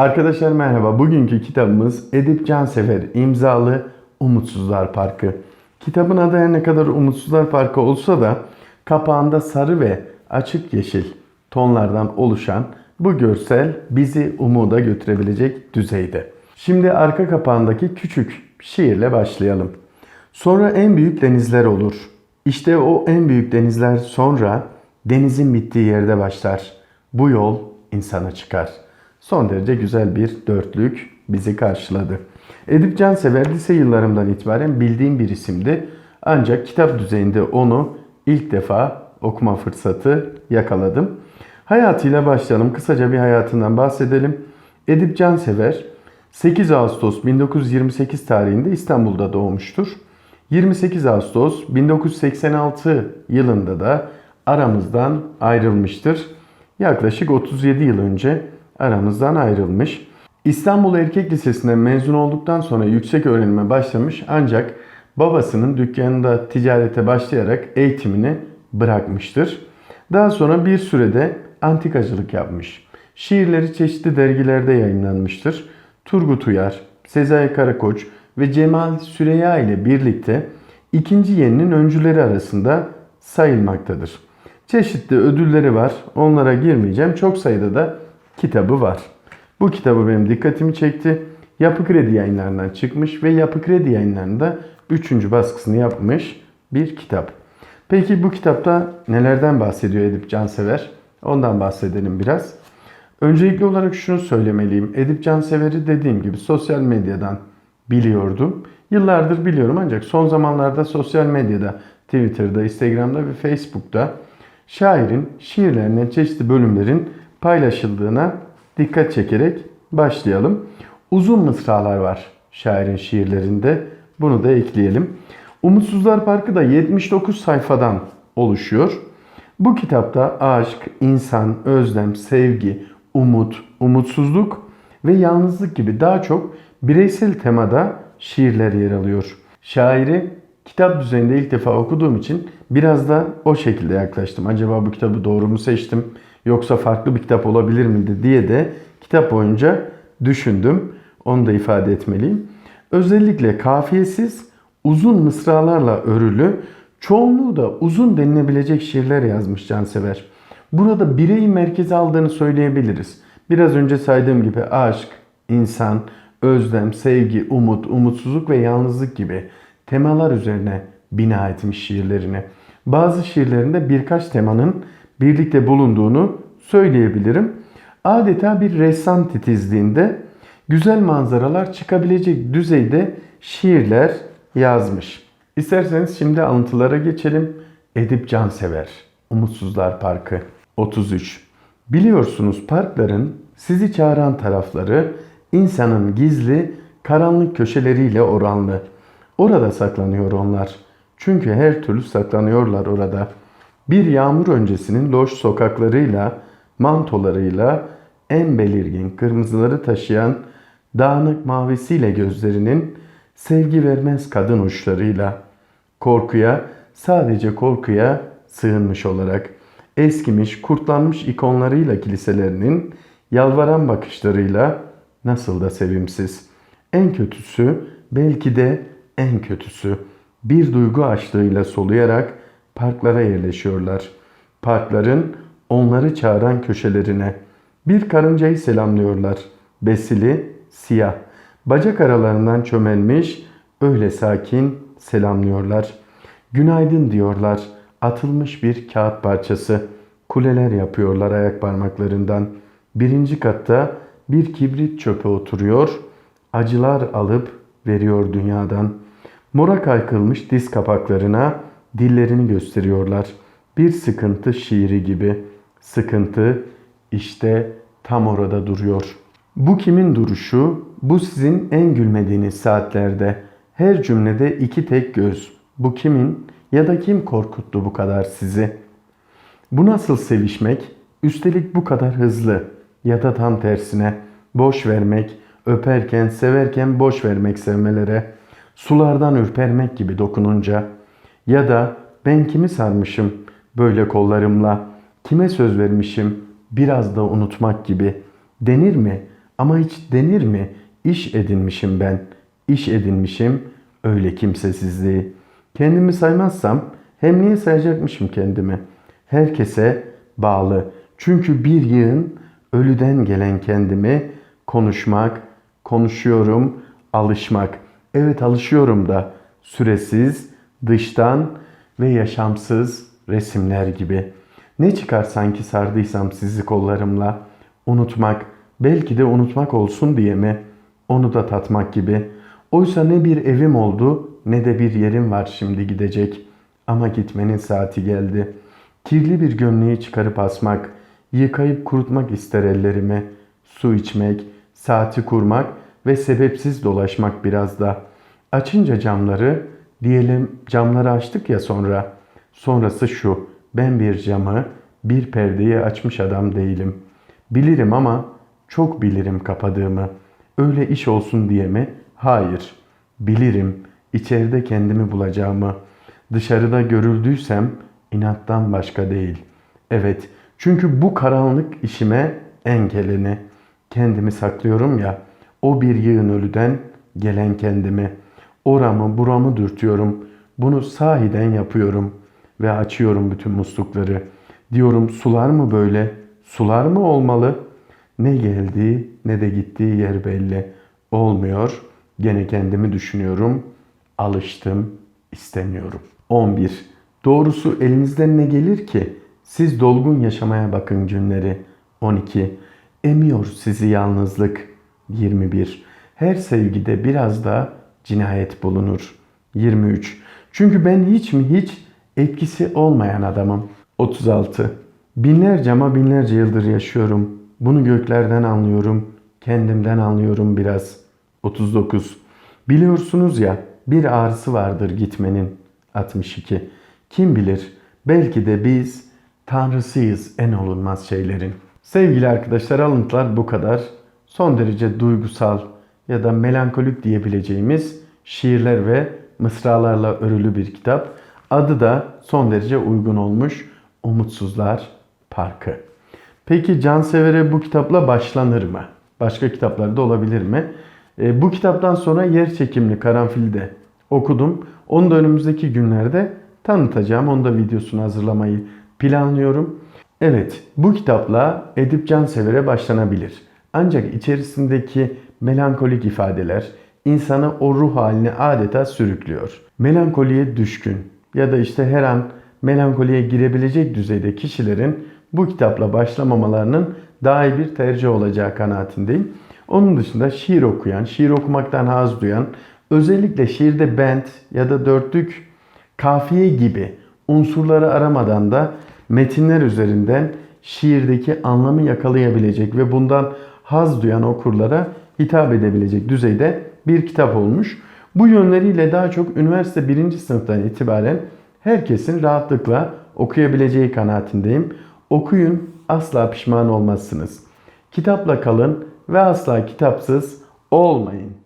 Arkadaşlar merhaba. Bugünkü kitabımız Edip Cansever imzalı Umutsuzlar Parkı. Kitabın adı her ne kadar Umutsuzlar Parkı olsa da kapağında sarı ve açık yeşil tonlardan oluşan bu görsel bizi umuda götürebilecek düzeyde. Şimdi arka kapağındaki küçük şiirle başlayalım. Sonra en büyük denizler olur. İşte o en büyük denizler sonra denizin bittiği yerde başlar. Bu yol insana çıkar. Son derece güzel bir dörtlük bizi karşıladı. Edip Cansever lise yıllarımdan itibaren bildiğim bir isimdi. Ancak kitap düzeyinde onu ilk defa okuma fırsatı yakaladım. Hayatıyla başlayalım. Kısaca bir hayatından bahsedelim. Edip Cansever 8 Ağustos 1928 tarihinde İstanbul'da doğmuştur. 28 Ağustos 1986 yılında da aramızdan ayrılmıştır. Yaklaşık 37 yıl önce aramızdan ayrılmış. İstanbul Erkek Lisesi'nden mezun olduktan sonra yüksek öğrenime başlamış ancak babasının dükkanında ticarete başlayarak eğitimini bırakmıştır. Daha sonra bir sürede antikacılık yapmış. Şiirleri çeşitli dergilerde yayınlanmıştır. Turgut Uyar, Sezai Karakoç ve Cemal Süreya ile birlikte ikinci yeninin öncüleri arasında sayılmaktadır. Çeşitli ödülleri var. Onlara girmeyeceğim. Çok sayıda da kitabı var. Bu kitabı benim dikkatimi çekti. Yapı Kredi yayınlarından çıkmış ve Yapı Kredi yayınlarında 3. baskısını yapmış bir kitap. Peki bu kitapta nelerden bahsediyor Edip Cansever? Ondan bahsedelim biraz. Öncelikli olarak şunu söylemeliyim. Edip Cansever'i dediğim gibi sosyal medyadan biliyordum. Yıllardır biliyorum ancak son zamanlarda sosyal medyada, Twitter'da, Instagram'da ve Facebook'ta şairin şiirlerinin çeşitli bölümlerin paylaşıldığına dikkat çekerek başlayalım. Uzun mısralar var şairin şiirlerinde. Bunu da ekleyelim. Umutsuzlar Parkı da 79 sayfadan oluşuyor. Bu kitapta aşk, insan, özlem, sevgi, umut, umutsuzluk ve yalnızlık gibi daha çok bireysel temada şiirler yer alıyor. Şairi kitap düzeyinde ilk defa okuduğum için biraz da o şekilde yaklaştım. Acaba bu kitabı doğru mu seçtim yoksa farklı bir kitap olabilir miydi diye de kitap boyunca düşündüm. Onu da ifade etmeliyim. Özellikle kafiyesiz, uzun mısralarla örülü, çoğunluğu da uzun denilebilecek şiirler yazmış Cansever. Burada bireyi merkeze aldığını söyleyebiliriz. Biraz önce saydığım gibi aşk, insan, özlem, sevgi, umut, umutsuzluk ve yalnızlık gibi temalar üzerine bina etmiş şiirlerini. Bazı şiirlerinde birkaç temanın birlikte bulunduğunu söyleyebilirim. Adeta bir ressam titizliğinde güzel manzaralar çıkabilecek düzeyde şiirler yazmış. İsterseniz şimdi alıntılara geçelim. Edip Cansever, Umutsuzlar Parkı 33. Biliyorsunuz parkların sizi çağıran tarafları insanın gizli, karanlık köşeleriyle oranlı. Orada saklanıyor onlar. Çünkü her türlü saklanıyorlar orada. Bir yağmur öncesinin loş sokaklarıyla, mantolarıyla, en belirgin kırmızıları taşıyan dağınık mavisiyle gözlerinin sevgi vermez kadın uçlarıyla, korkuya, sadece korkuya sığınmış olarak, eskimiş, kurtlanmış ikonlarıyla kiliselerinin yalvaran bakışlarıyla nasıl da sevimsiz. En kötüsü, belki de en kötüsü, bir duygu açlığıyla soluyarak parklara yerleşiyorlar. Parkların onları çağıran köşelerine bir karıncayı selamlıyorlar. Besili, siyah, bacak aralarından çömelmiş, öyle sakin selamlıyorlar. Günaydın diyorlar. Atılmış bir kağıt parçası. Kuleler yapıyorlar ayak parmaklarından. Birinci katta bir kibrit çöpe oturuyor. Acılar alıp veriyor dünyadan. Mora kaykılmış diz kapaklarına dillerini gösteriyorlar. Bir sıkıntı şiiri gibi. Sıkıntı işte tam orada duruyor. Bu kimin duruşu? Bu sizin en gülmediğiniz saatlerde. Her cümlede iki tek göz. Bu kimin ya da kim korkuttu bu kadar sizi? Bu nasıl sevişmek? Üstelik bu kadar hızlı ya da tam tersine boş vermek, öperken, severken boş vermek sevmelere, sulardan ürpermek gibi dokununca ya da ben kimi sarmışım böyle kollarımla, kime söz vermişim biraz da unutmak gibi denir mi Ama hiç denir mi? İş edinmişim ben. İş edinmişim öyle kimsesizliği. Kendimi saymazsam hem niye sayacakmışım kendimi? Herkese bağlı. Çünkü bir yığın ölüden gelen kendimi konuşmak, konuşuyorum, alışmak. Evet alışıyorum da süresiz, dıştan ve yaşamsız resimler gibi. Ne çıkar sanki sardıysam sizi kollarımla? Unutmak, belki de unutmak olsun diye mi? Onu da tatmak gibi. Oysa ne bir evim oldu ne de bir yerim var şimdi gidecek. Ama gitmenin saati geldi. Kirli bir gömleği çıkarıp asmak, yıkayıp kurutmak ister ellerimi. Su içmek, saati kurmak ve sebepsiz dolaşmak biraz da. Açınca camları, diyelim camları açtık ya sonra. Sonrası şu, ben bir camı, bir perdeyi açmış adam değilim. Bilirim ama çok bilirim kapadığımı. Öyle iş olsun diye mi? Hayır. Bilirim içeride kendimi bulacağımı. Dışarıda görüldüysem inattan başka değil. Evet, çünkü bu karanlık işime engelini. Kendimi saklıyorum ya, o bir yığın ölüden gelen kendimi. Oramı buramı dürtüyorum. Bunu sahiden yapıyorum ve açıyorum bütün muslukları. Diyorum sular mı böyle? Sular mı olmalı? Ne geldiği ne de gittiği yer belli. Olmuyor. Gene kendimi düşünüyorum. Alıştım, istemiyorum. 11. Doğrusu elinizden ne gelir ki? Siz dolgun yaşamaya bakın günleri. 12. Emiyor sizi yalnızlık. 21. Her sevgide biraz da cinayet bulunur. 23. Çünkü ben hiç mi hiç etkisi olmayan adamım. 36. Binlerce ama binlerce yıldır yaşıyorum. Bunu göklerden anlıyorum. Kendimden anlıyorum biraz. 39. Biliyorsunuz ya bir ağrısı vardır gitmenin. 62. Kim bilir belki de biz tanrısıyız en olunmaz şeylerin. Sevgili arkadaşlar alıntılar bu kadar. Son derece duygusal ya da melankolik diyebileceğimiz şiirler ve mısralarla örülü bir kitap. Adı da son derece uygun olmuş. Umutsuzlar Parkı. Peki Cansever'e bu kitapla başlanır mı? Başka kitaplarda olabilir mi? E, bu kitaptan sonra yer çekimli karanfili de okudum. Onu da önümüzdeki günlerde tanıtacağım. Onu da videosunu hazırlamayı planlıyorum. Evet, bu kitapla Edip Cansever'e başlanabilir. Ancak içerisindeki melankolik ifadeler insanı o ruh haline adeta sürüklüyor. Melankoliye düşkün ya da işte her an melankoliye girebilecek düzeyde kişilerin bu kitapla başlamamalarının daha iyi bir tercih olacağı kanaatindeyim. Onun dışında şiir okuyan, şiir okumaktan haz duyan, özellikle şiirde bent ya da dörtlük, kafiye gibi unsurları aramadan da metinler üzerinden şiirdeki anlamı yakalayabilecek ve bundan haz duyan okurlara hitap edebilecek düzeyde bir kitap olmuş. Bu yönleriyle daha çok üniversite birinci sınıftan itibaren herkesin rahatlıkla okuyabileceği kanaatindeyim. Okuyun asla pişman olmazsınız. Kitapla kalın ve asla kitapsız olmayın.